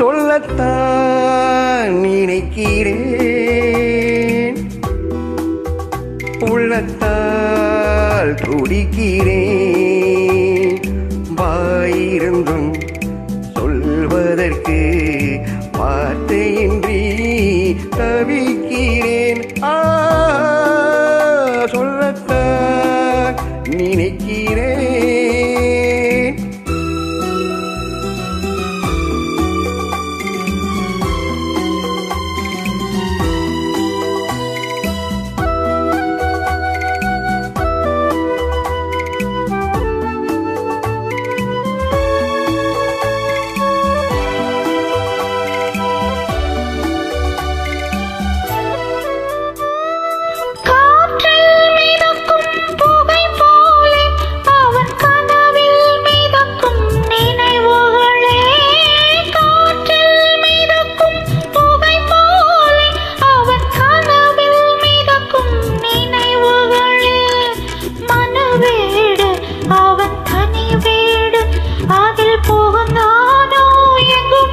சொல்லத்தான் நினைக்கிறேன். உள்ளத்தால் துடிக்கிறேன்.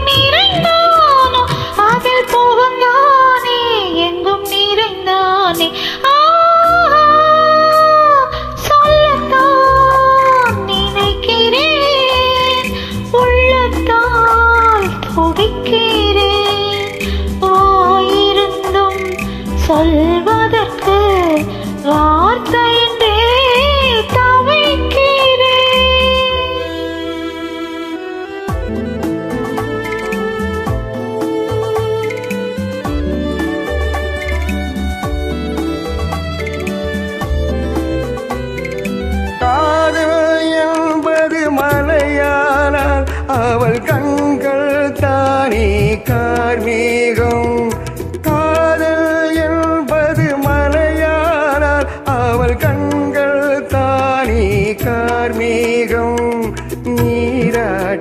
நிறைந்தானோ? அதில் போகும் நானே எங்கும் நிறைந்தானே?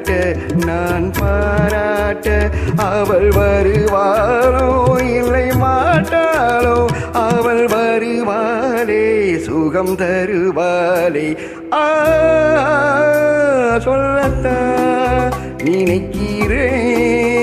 பாராட்ட நான் பாராட்ட அவள் வருவாளோ? இல்லை மாட்டாளோ? அவள் வருவாளே சுகம் தருவாளே. ஆ சொல்லத்தான் நினைக்கிறேன்.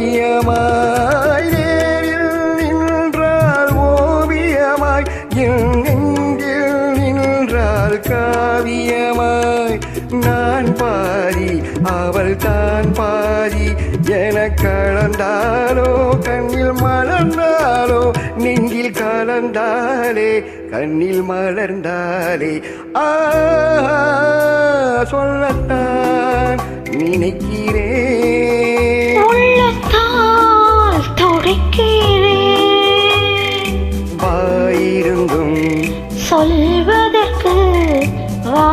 ஓவியமாய் நேரில் நின்றால் ஓவியமாய் என் நின்றால் காவியமாய். நான் பாரி அவள் தான் பாரி. என கலந்தாலோ கண்ணில் மலர்ந்தாலோ நெஞ்சில் கலந்தாலே கண்ணில் மலர்ந்தாலே. ஆ சொல்லத்தான் நினைக்கிறேன். சொல்வதற்கு வா